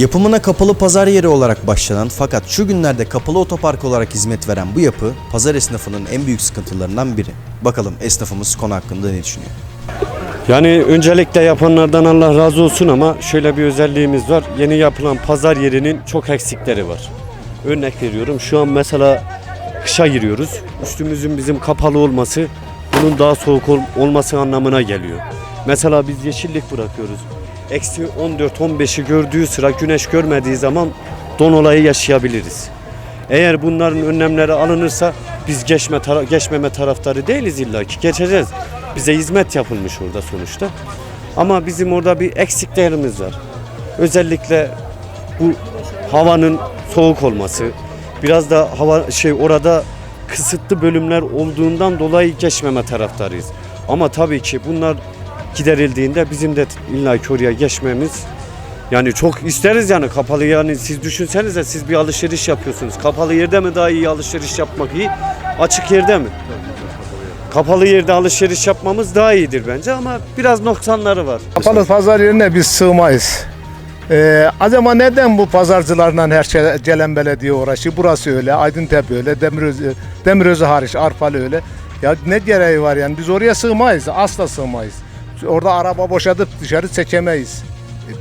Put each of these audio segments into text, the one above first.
Yapımına kapalı pazar yeri olarak başlanan fakat şu günlerde kapalı otopark olarak hizmet veren bu yapı pazar esnafının en büyük sıkıntılarından biri. Bakalım esnafımız konu hakkında ne düşünüyor? Yani öncelikle yapanlardan Allah razı olsun ama şöyle bir özelliğimiz var. Yeni yapılan pazar yerinin çok eksikleri var. Örnek veriyorum şu an mesela kışa giriyoruz. Üstümüzün bizim kapalı olması bunun daha soğuk ol- olması anlamına geliyor. Mesela biz yeşillik bırakıyoruz. Eksi 14-15'i gördüğü sıra güneş görmediği zaman don olayı yaşayabiliriz. Eğer bunların önlemleri alınırsa biz geçme tara- geçmeme taraftarı değiliz illa ki geçeceğiz. Bize hizmet yapılmış orada sonuçta. Ama bizim orada bir eksiklerimiz var. Özellikle bu havanın soğuk olması, biraz da hava şey orada kısıtlı bölümler olduğundan dolayı geçmeme taraftarıyız. Ama tabii ki bunlar giderildiğinde bizim de illa oraya geçmemiz yani çok isteriz yani kapalı yani siz düşünsenize siz bir alışveriş yapıyorsunuz. Kapalı yerde mi daha iyi alışveriş yapmak iyi? Açık yerde mi? Kapalı yerde alışveriş yapmamız daha iyidir bence ama biraz noksanları var. Kapalı pazar yerine biz sığmayız. Ee, acaba neden bu pazarcılarla her şey Celen Belediye uğraşıyor? Burası öyle, Aydıntepe öyle, Demirözü, Demirözü hariç, Arpalı öyle. Ya ne gereği var yani? Biz oraya sığmayız, asla sığmayız. Orada araba boşadıp dışarı çekemeyiz. E,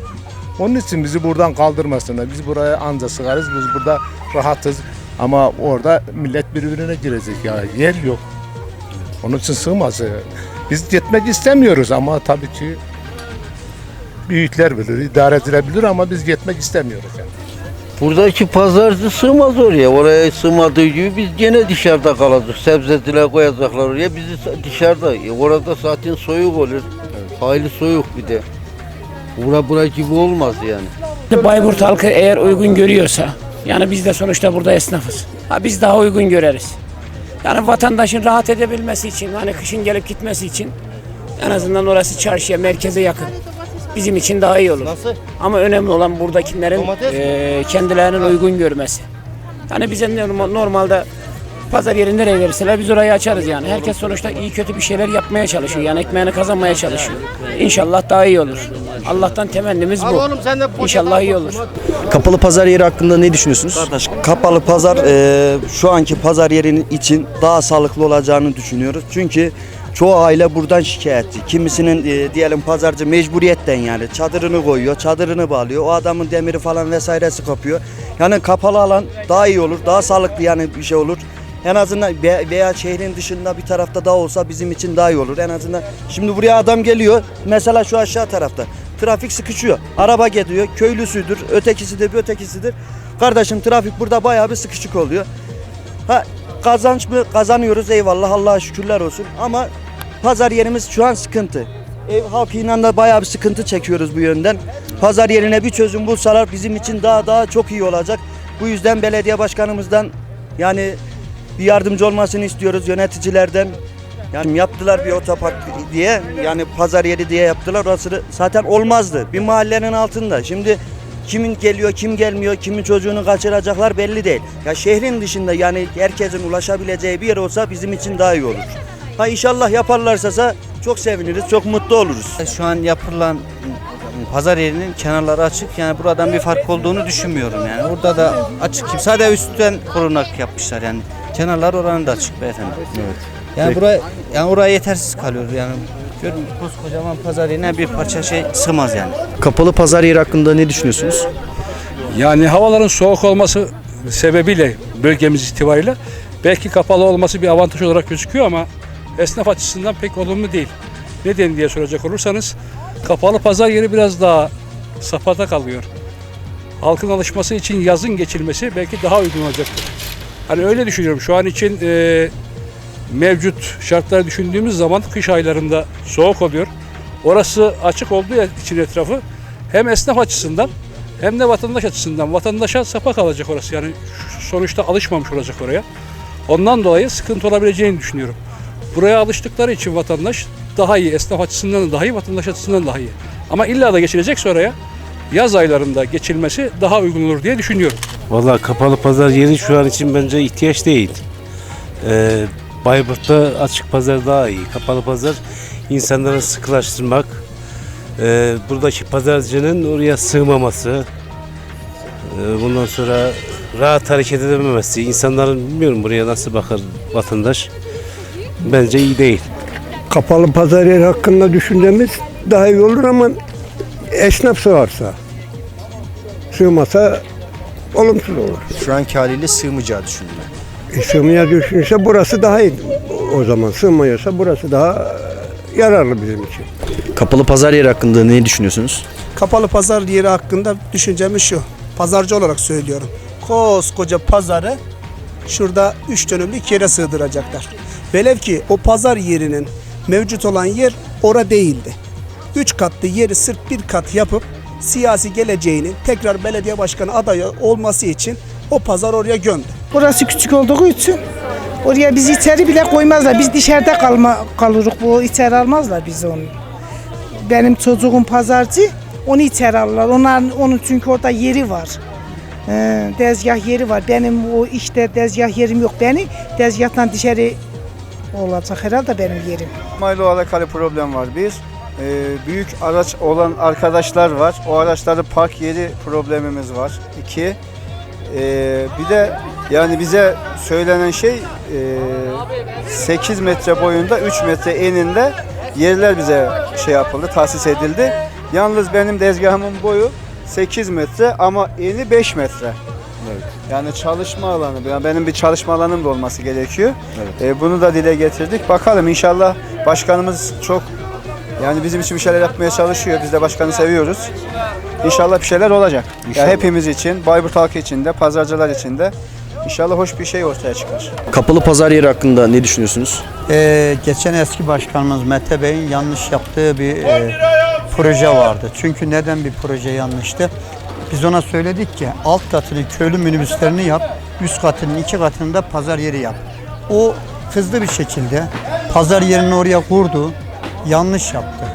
Onun için bizi buradan kaldırmasınlar. Biz buraya anca sığarız, biz burada rahatız. Ama orada millet birbirine girecek ya, yer yok. Onun için sığmaz. Biz gitmek istemiyoruz ama tabii ki büyükler bilir, idare edilebilir ama biz gitmek istemiyoruz yani. Buradaki pazarcı sığmaz oraya. Oraya sığmadığı gibi biz gene dışarıda kalacağız. Sebzeciler koyacaklar oraya. Bizi dışarıda. Orada zaten soyuk olur. Hayli soyuk bir de. Bura bura gibi olmaz yani. Bayburt halkı eğer uygun görüyorsa, yani biz de sonuçta burada esnafız. Ha biz daha uygun göreriz. Yani vatandaşın rahat edebilmesi için, hani kışın gelip gitmesi için en azından orası çarşıya, merkeze yakın. Bizim için daha iyi olur. Ama önemli olan buradakilerin eee kendilerinin uygun görmesi. Yani bize normal- normalde pazar yeri nereye verirseler biz orayı açarız yani. Herkes sonuçta iyi kötü bir şeyler yapmaya çalışıyor. Yani ekmeğini kazanmaya çalışıyor. İnşallah daha iyi olur. Allah'tan temennimiz bu. İnşallah iyi olur. Kapalı pazar yeri hakkında ne düşünüyorsunuz? Kardeş kapalı pazar e, şu anki pazar yerinin için daha sağlıklı olacağını düşünüyoruz. Çünkü çoğu aile buradan şikayetçi. Kimisinin e, diyelim pazarcı mecburiyetten yani çadırını koyuyor, çadırını bağlıyor. O adamın demiri falan vesairesi kapıyor. Yani kapalı alan daha iyi olur, daha sağlıklı yani bir şey olur. En azından ve- veya şehrin dışında bir tarafta daha olsa bizim için daha iyi olur. En azından şimdi buraya adam geliyor. Mesela şu aşağı tarafta. Trafik sıkışıyor. Araba geliyor. Köylüsüdür. Ötekisidir, bir ötekisidir. Kardeşim trafik burada bayağı bir sıkışık oluyor. Ha kazanç mı kazanıyoruz eyvallah Allah'a şükürler olsun ama pazar yerimiz şu an sıkıntı. Ev halkıyla da bayağı bir sıkıntı çekiyoruz bu yönden. Pazar yerine bir çözüm bulsalar bizim için daha daha çok iyi olacak. Bu yüzden belediye başkanımızdan yani bir yardımcı olmasını istiyoruz yöneticilerden. Yani yaptılar bir otopark diye yani pazar yeri diye yaptılar. Orası zaten olmazdı. Bir mahallenin altında. Şimdi kimin geliyor, kim gelmiyor, kimin çocuğunu kaçıracaklar belli değil. Ya şehrin dışında yani herkesin ulaşabileceği bir yer olsa bizim için daha iyi olur. Ha inşallah yaparlarsa çok seviniriz, çok mutlu oluruz. Şu an yapılan pazar yerinin kenarları açık. Yani buradan bir fark olduğunu düşünmüyorum yani. Orada da açık. Sadece üstten korunak yapmışlar yani. Kenarlar oranın da açık beyefendi. Evet. Yani buraya yani oraya yetersiz kalıyor yani. Diyorum koskocaman pazar yerine bir parça şey sığmaz yani. Kapalı pazar yeri hakkında ne düşünüyorsunuz? Yani havaların soğuk olması sebebiyle bölgemiz itibariyle belki kapalı olması bir avantaj olarak gözüküyor ama esnaf açısından pek olumlu değil. Neden diye soracak olursanız kapalı pazar yeri biraz daha safhada kalıyor. Halkın alışması için yazın geçilmesi belki daha uygun olacaktır. Hani öyle düşünüyorum. Şu an için e, mevcut şartları düşündüğümüz zaman kış aylarında soğuk oluyor. Orası açık olduğu için etrafı hem esnaf açısından hem de vatandaş açısından. Vatandaşa sapa kalacak orası. Yani sonuçta alışmamış olacak oraya. Ondan dolayı sıkıntı olabileceğini düşünüyorum. Buraya alıştıkları için vatandaş daha iyi, esnaf açısından da daha iyi, vatandaş açısından daha iyi. Ama illa da geçilecekse oraya yaz aylarında geçilmesi daha uygun olur diye düşünüyorum. Vallahi kapalı pazar yeri şu an için bence ihtiyaç değil. Ee, Bayburt'ta açık pazar daha iyi. Kapalı pazar insanları sıkılaştırmak, ee, buradaki pazarcının oraya sığmaması, Ee, Bundan sonra rahat hareket edememesi, insanların bilmiyorum buraya nasıl bakar vatandaş. Bence iyi değil. Kapalı pazar yeri hakkında düşüncemiz daha iyi olur ama esnaf sığarsa. Sığmasa olumsuz olur. Şu anki haliyle sığmayacağı düşünülüyor. E, sığmaya düşünürse burası daha iyi o zaman. Sığmıyorsa burası daha yararlı bizim için. Kapalı pazar yeri hakkında ne düşünüyorsunuz? Kapalı pazar yeri hakkında düşüncemiz şu. Pazarcı olarak söylüyorum. Koskoca pazarı şurada 3 dönümlük yere sığdıracaklar. Velev ki o pazar yerinin mevcut olan yer ora değildi. 3 katlı yeri sırf bir kat yapıp siyasi geleceğinin tekrar belediye başkanı adayı olması için o pazar oraya gömdü. Burası küçük olduğu için oraya bizi içeri bile koymazlar. Biz dışarıda kalma kalırız. Bu içeri almazlar bizi onu. Benim çocuğum pazarcı. Onu içeri alırlar. Onların, onun çünkü orada yeri var. Ee, dezgah yeri var. Benim o işte dezgah yerim yok. Beni dezgahtan dışarı olacak herhalde benim yerim. Mayla alakalı problem var. Bir, e, büyük araç olan arkadaşlar var. O araçları park yeri problemimiz var. İki, e, bir de yani bize söylenen şey e, 8 metre boyunda 3 metre eninde yerler bize şey yapıldı, tahsis edildi. Yalnız benim dezgahımın boyu 8 metre ama eni 5 metre. Yani çalışma alanı, yani benim bir çalışma alanım da olması gerekiyor. E, bunu da dile getirdik. Bakalım inşallah başkanımız çok yani bizim için bir şeyler yapmaya çalışıyor. Biz de başkanı seviyoruz. İnşallah bir şeyler olacak. Ya hepimiz için, Bayburt halkı için de, pazarcılar için de inşallah hoş bir şey ortaya çıkar. Kapalı pazar yeri hakkında ne düşünüyorsunuz? Ee, geçen eski başkanımız Mete Bey'in yanlış yaptığı bir e, proje vardı. Çünkü neden bir proje yanlıştı? Biz ona söyledik ki alt katını köylü minibüslerini yap, üst katının iki katını da pazar yeri yap. O hızlı bir şekilde pazar yerini oraya kurdu, yanlış yaptı.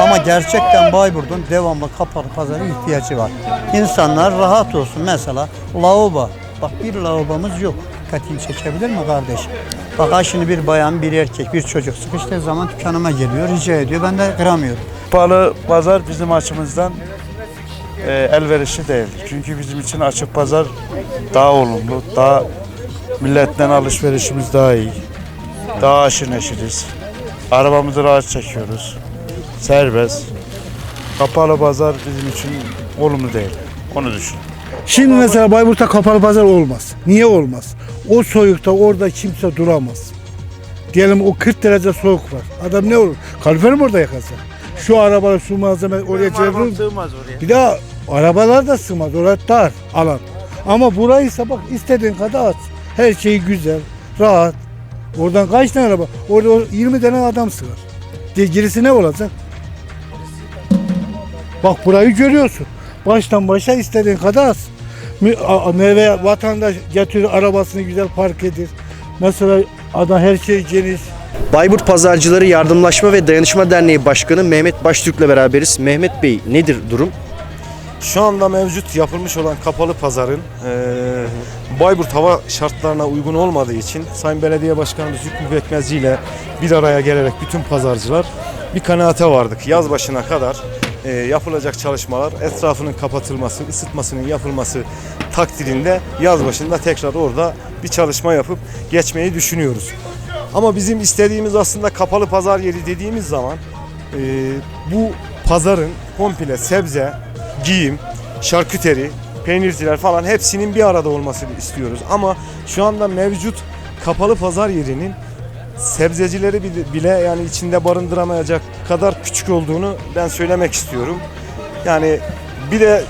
Ama gerçekten Bayburt'un devamlı kapalı pazara ihtiyacı var. İnsanlar rahat olsun. Mesela lavabo. Bak bir lavabomuz yok. Dikkatini çekebilir mi kardeş? Bak şimdi bir bayan, bir erkek, bir çocuk sıkıştığı zaman dükkanıma geliyor, rica ediyor. Ben de kıramıyorum. Kapalı pazar bizim açımızdan e, elverişli değildir. Çünkü bizim için açık pazar daha olumlu, daha milletten alışverişimiz daha iyi. Daha aşırı neşiriz. Arabamızı rahat çekiyoruz. Serbest. Kapalı pazar bizim için olumlu değil. Onu düşün. Şimdi mesela Bayburt'ta kapalı pazar olmaz. Niye olmaz? O soğukta orada kimse duramaz. Diyelim o 40 derece soğuk var. Adam ne olur? Kalorifer mi orada yakasa? Şu arabalar su malzeme oraya sığmaz oraya. Bir daha arabalar da sığmaz. Orası dar alan. Ama burayı ise bak istediğin kadar aç. Her şey güzel, rahat. Oradan kaç tane araba? Orada o 20 tane adam sığar. Ge- Gerisi ne olacak? Bak burayı görüyorsun. Baştan başa istediğin kadar az. Meyve vatandaş getirir arabasını güzel park edir. Mesela adam her şey geniş. Bayburt Pazarcıları Yardımlaşma ve Dayanışma Derneği Başkanı Mehmet Baştürk'le beraberiz. Mehmet Bey nedir durum? Şu anda mevcut yapılmış olan kapalı pazarın eee Bayburt hava şartlarına uygun olmadığı için Sayın Belediye Başkanımız Hükmü Bekmezci ile bir araya gelerek bütün pazarcılar bir kanaate vardık. Yaz başına kadar eee, yapılacak çalışmalar etrafının kapatılması, ısıtmasının yapılması takdirinde yaz başında tekrar orada bir çalışma yapıp geçmeyi düşünüyoruz. Ama bizim istediğimiz aslında kapalı pazar yeri dediğimiz zaman eee, bu pazarın komple sebze, giyim, şarküteri, peynirciler falan hepsinin bir arada olmasını istiyoruz. Ama şu anda mevcut kapalı pazar yerinin sebzecileri bile yani içinde barındıramayacak kadar küçük olduğunu ben söylemek istiyorum. Yani bir de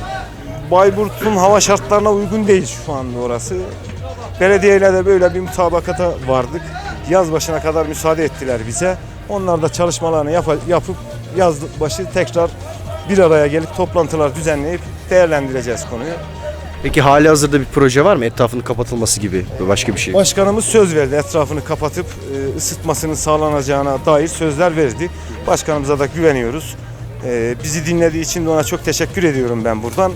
Bayburt'un hava şartlarına uygun değil şu anda orası. Belediyeyle de böyle bir mutabakata vardık. Yaz başına kadar müsaade ettiler bize. Onlar da çalışmalarını yapa- yapıp yaz başı tekrar bir araya gelip toplantılar düzenleyip değerlendireceğiz konuyu. Peki hali hazırda bir proje var mı? Etrafının kapatılması gibi başka bir şey. Başkanımız söz verdi etrafını kapatıp e, ısıtmasının sağlanacağına dair sözler verdi. Başkanımıza da güveniyoruz. E, Bizi dinlediği için de ona çok teşekkür ediyorum ben buradan.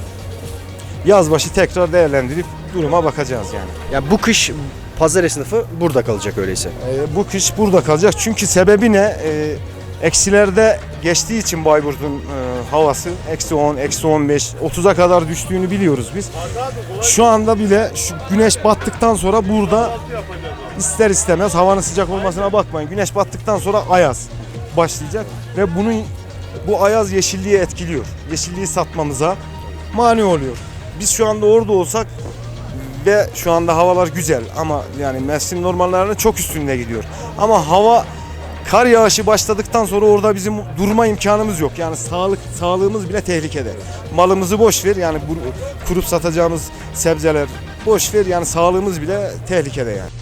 Yaz başı tekrar değerlendirip duruma bakacağız yani. Ya bu kış pazar esnafı burada kalacak öyleyse. E, Bu kış burada kalacak çünkü sebebi ne? E, Eksilerde geçtiği için Bayburt'un e, havası eksi 10, eksi 15, 30'a kadar düştüğünü biliyoruz biz. Şu anda bile şu güneş battıktan sonra burada ister istemez havanın sıcak olmasına bakmayın. Güneş battıktan sonra ayaz başlayacak ve bunun bu ayaz yeşilliği etkiliyor. Yeşilliği satmamıza mani oluyor. Biz şu anda orada olsak ve şu anda havalar güzel ama yani mevsim normallerinin çok üstünde gidiyor. Ama hava kar yağışı başladıktan sonra orada bizim durma imkanımız yok. Yani sağlık sağlığımız bile tehlikede. Malımızı boş ver yani kurup satacağımız sebzeler boş ver yani sağlığımız bile tehlikede yani.